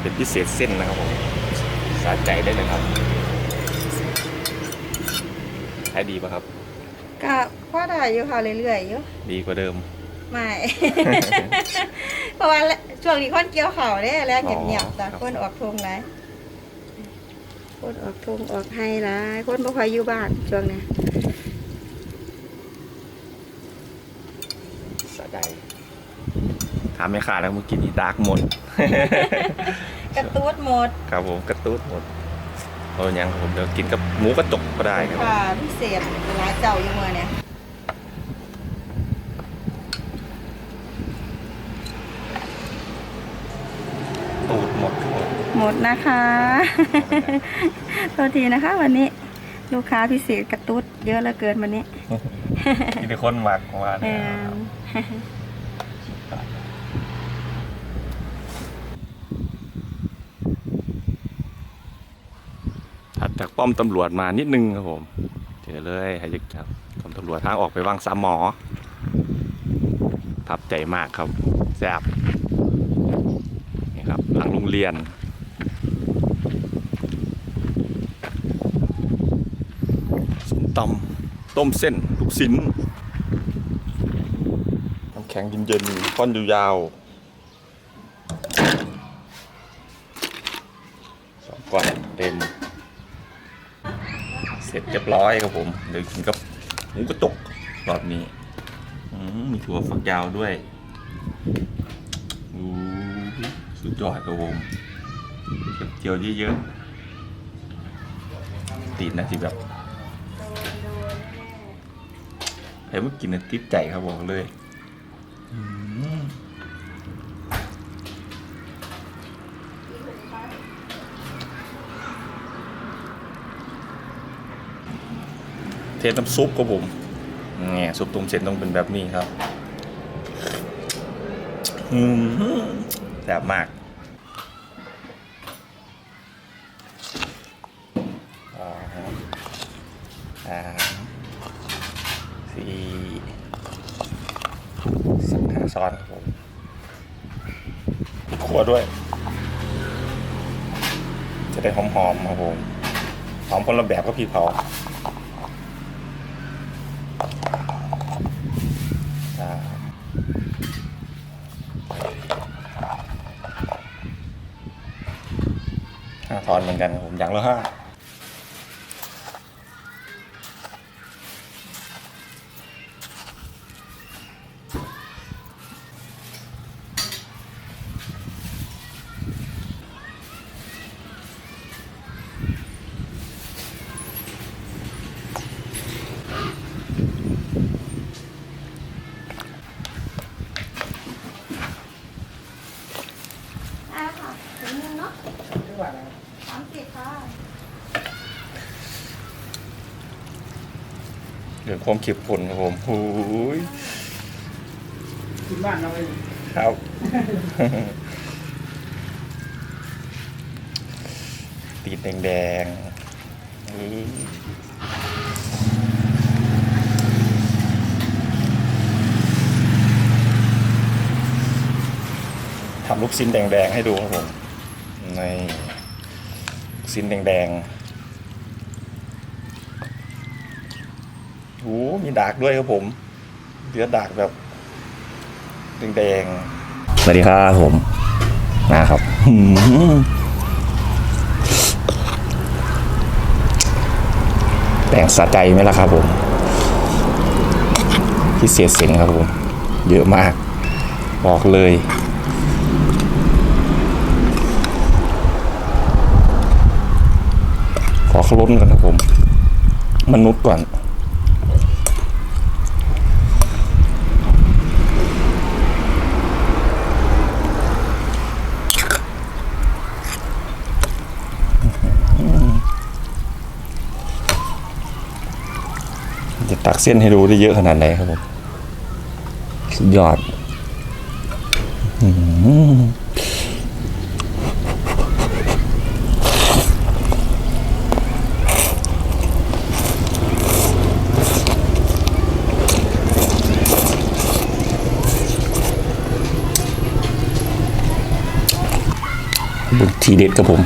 เป็นพิเศษเส้นนะครับผมสาใจได้เลยครับขายดีป่ะครับ ก็พอได้อยู่ค่ะเรื่อยๆอยู่ดีกว่าเดิม ไม่ เพราะว่าช่วงนี้คนเกี่ยวเขาวเด้แล้วอ๋อเงียบๆแต่ครับคนออกทงหลายคนออกทงออกให้หลายคนบ่ค่อยอยู่บ้านช่วงนี้ สาใจ ถามไม่ขาดแล้วเมื่อกี้นี้ดาร์กหมด กระตูดหมดครับผมกระตุ้นหมดเอาอย่างผมเดี๋ยวกินกับหมูกระจกก็ได้ครับค่ะพิเศษหลายเจ้าอยู่เมื่อเนี่ยตูดหมดครับผมหมดนะคะ โทษทีนะคะ วันนี้ลูกค้าพิเศษกระตุ้ดเยอะเหลือเกินวันนี้มีแต่คนหมักมาแอเนี่ยมถั จากป้อมตำรวจมานิดนึงครับผมเจอเลยให้ยึกครับป้อมตำรวจทางออกไปวังสามหมอทับใจมากครับแซ่บนี่ครับหลังโรงเรียนส้มตำต้มเส้นลูกชิ้นน้ำแข็งเย็นๆก้อนยาวๆสองก้อนเต็ม เสร็จเรียบร้อยครับผมเดี๋ยวกินกับหมูกระจกรอบนี้มีถั่วฝักยาวด้วยอู้สุดยอดครับผมเก็บเจียวเยอะๆตีนนะที่แบบใครเมื่อกินนะติดใจครับบอกเลย อืม เทน้ำซุปครับผมเนี่ยซุปต้มเส้นต้องเป็นแบบนี้ครับอืมแซ่บมากอ่าฮะอ่าสี่สังหาซ้อนครับผมขัวด้วย จะได้หอมๆครับผม หอมคนละแบบก็พี่เผาาห้าทอนเหมือนกันครับผมอย่างละห้าค่ะถึงนึงเนาะสามสิบค่ะ เรื่องความขิบผลครับผมหูยที่บ้านเราเองครับตีนแดงๆนี่ทำลูกชิ้นแดงๆให้ดูครับผมในลูกชิ้นแดงๆ โอ้มีดากด้วยครับผมเลือดดากแบบแดงๆสวัสดีครับผมนะครับหืมแดงสะใจไหมล่ะครับผม พิเศษเสียงครับผม เยอะมาก บอกเลยขอขล้นกันครับผม มนุษย์ก่อน เส้นให้ดูได้เยอะขนาดไหนครับผมสุดยอดทีเด็ดครับผม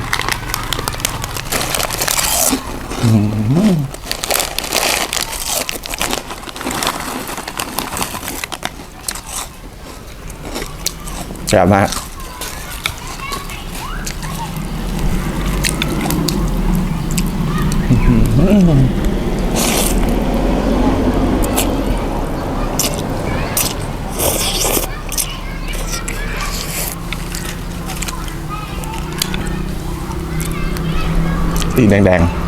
อื มแซ่บมากตีแดงๆ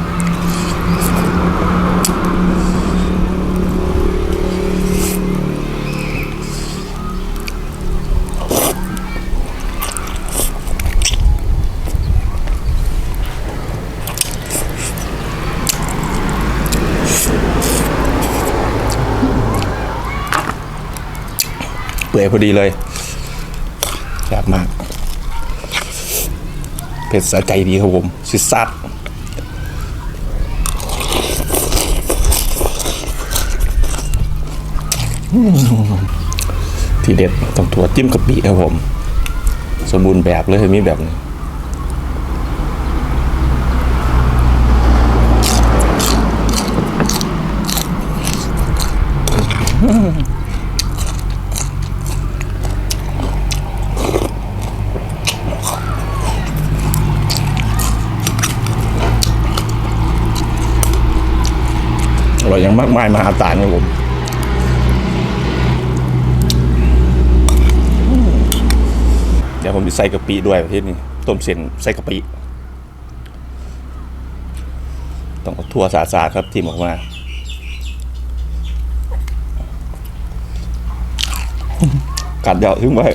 ปื่อยพอดีเลยแซ่บมาก เผ็ดสะใจดีครับผมซิซัดทีเด็ดต้องตัวจิ้มกะปิครับผม สมบูรณ์แบบเลยมีแบบนี้อร่อยอย่างมากมายมหาศาลครับผมเดี๋ยวผมจะใส่กะปิด้วยประเทศนี้ต้มเส้นใส่กะปิต้องเอาทั่วสาดๆครับทีมออกมากัดเยอะถึงไว้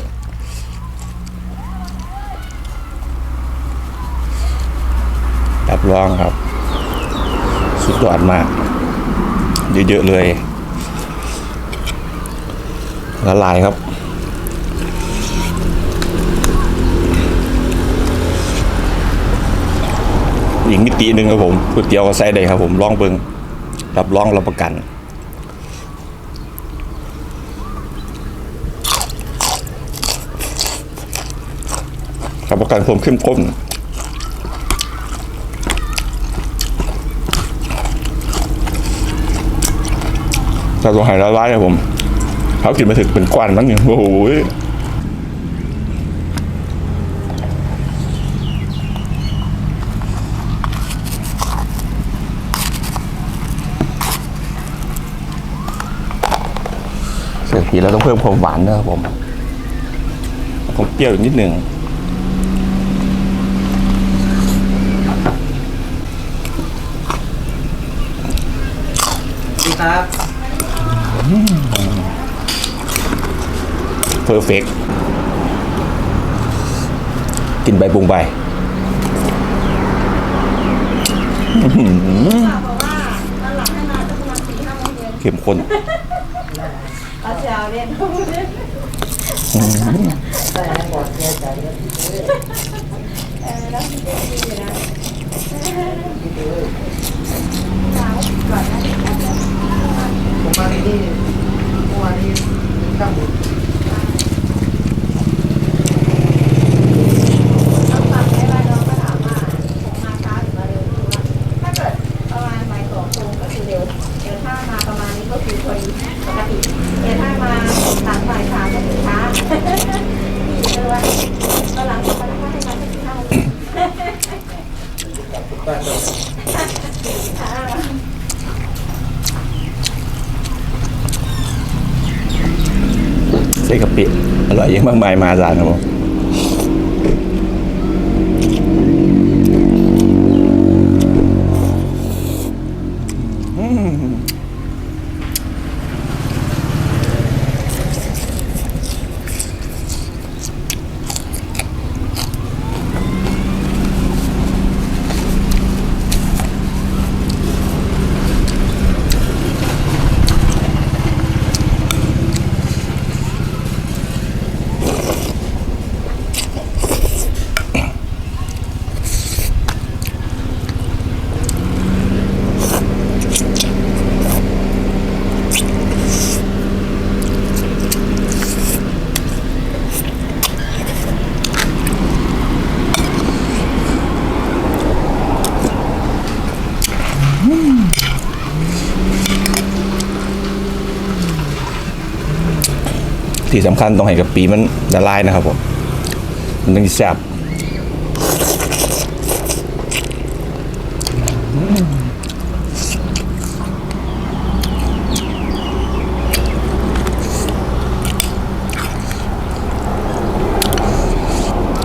รับรองครับ สุดยอดมาก เยอะๆเลยละลายครับ อีกมิติหนึ่งครับผมก๋วยเตี๋ยวก็ใส่ได้ครับผมลองเบิงรับรองรับประกันรับประกันความเข้มข้น ถ้าตัวหายละลายครับผมเขากินมาถึงเป็นกวนมั้งเนี่ยโอ้โหเสร็จทีแล้วต้องเพิ่มความหวานนะครับผมผมเปรี้ยวอีกนิดหนึ่งสวัสดีครับ เพอร์เฟกกินใบปรุงใบอื้อหือเข้มข้นเอาเช้าเรียนผม มาที่นี่เมื่อวานนี้ข้ามบุญต้องฟังได้ว่าน้องก็ถามว่าผมมาช้าหรือมาเร็วคือว่าถ้าเกิดประมาณบ่ายสองโมงก็คือเร็วเดี๋ยวถ้ามาประมาณนี้ก็คือพอดีปกติเดี๋ยวถ้ามาหลังบ่ายสามก็คือช้าพี่เลยว่าก็หลังจากนั้นก็ให้มาที่ห้าโมง บ้านเรา ใส่กะปิอร่อยเยอะมากมายมาจานครับผม ที่สำคัญต้องให้กะปิมันละลายนะครับผมมันต้องแซ่บ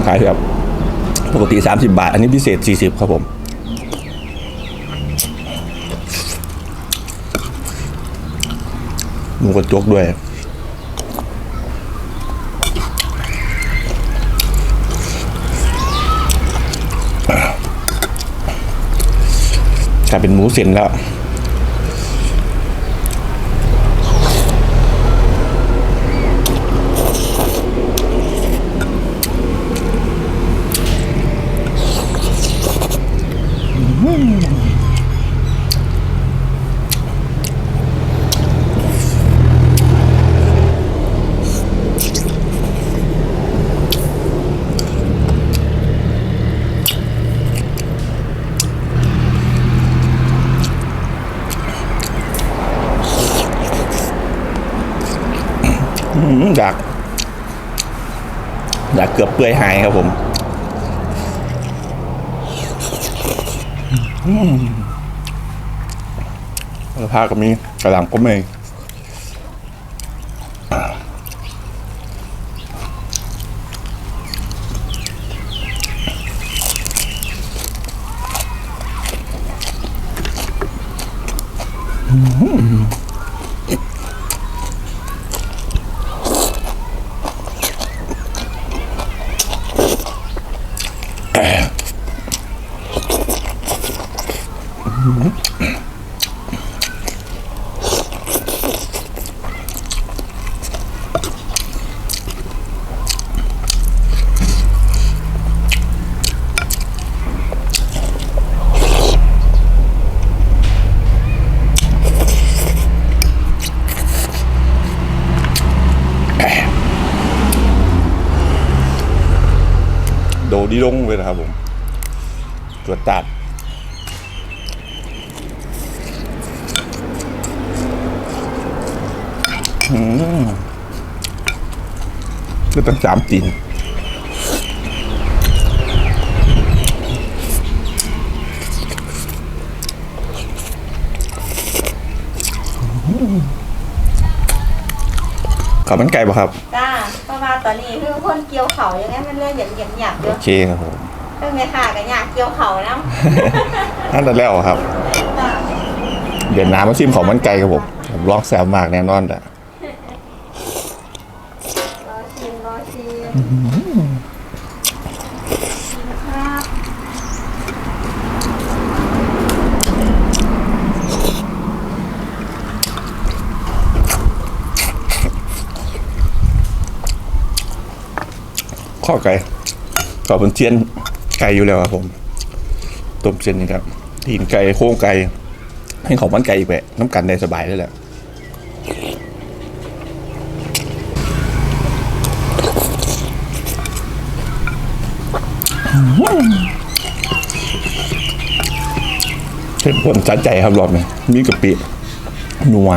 ขายแบบปกติ 30 บาท อันนี้พิเศษ 40 ครับผมหมูกระจกด้วย กลายเป็นหมูเส้นแล้วอืมอยาก อยากเกือบเปื่อยหายครับผมอืมแล้วพาก็มีกระหล่ำก็มี โดดีลงเลยนะครับผมตัวตัดอืมก็ต้งสามตีนข้ามันไก่ป่ะครับ จ้า ว่าตอนนี้คือคนเกี่ยวเขาอย่างงี้มันเลยหยันหยันหยับเยโออะเคครับผมเรื่องไงค่ะกันอยากเกี่ยวเขาแล้วนั่นแต่แล้วครับจ้าเดี๋ยวน้ำมาชิมของมันไก่ครับผมผมลองแซวมากแน่นอนแต่รอชิมรอชิม ข้อไก่ขอเป็นเจียนไก่อยู่แล้วครับผมต้มเจียนนี่ครับตีนไก่โค้งไก่ให้ของมันไก่อีกแหละน้ำกันได้สบายได้แหละเผ็ดพ่นจัดใจครับรอบนี้มีกะปินัว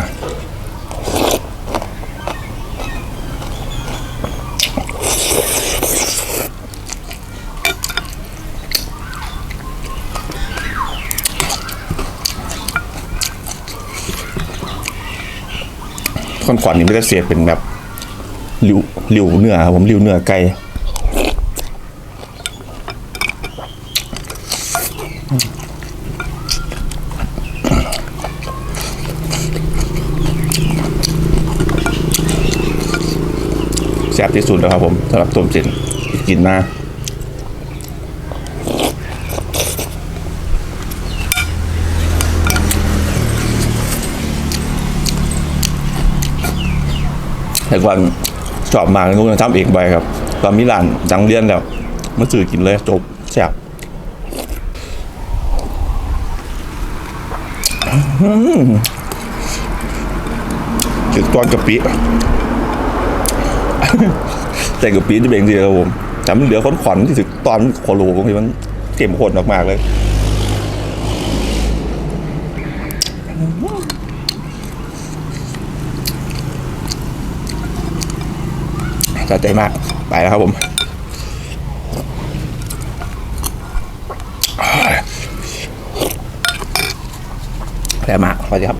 ค่อนขวัญนี่ไม่ได้เสียเป็นแบบริวริวเนื้อครับผมริวเนื้อไก่แซ่บที่สุดแล้วครับผมสำหรับต้มเส้นกินมา แต่ก่อนชอบมากนู้นทำเองไปครับ ตอนมิลานดังเรียนแล้วมาซื้อกินเลยจบแซ่บอื้อหือคือตอนกะปิแต่กะปิจะเบ่งดีครับผมแต่มันเหลือขนขวัญที่ถึงตอนโคโลบางทีมันเก็มข้นมากๆเลย สะใจมาก ไปแล้วครับผมแซ่บมากสวัสดีครับ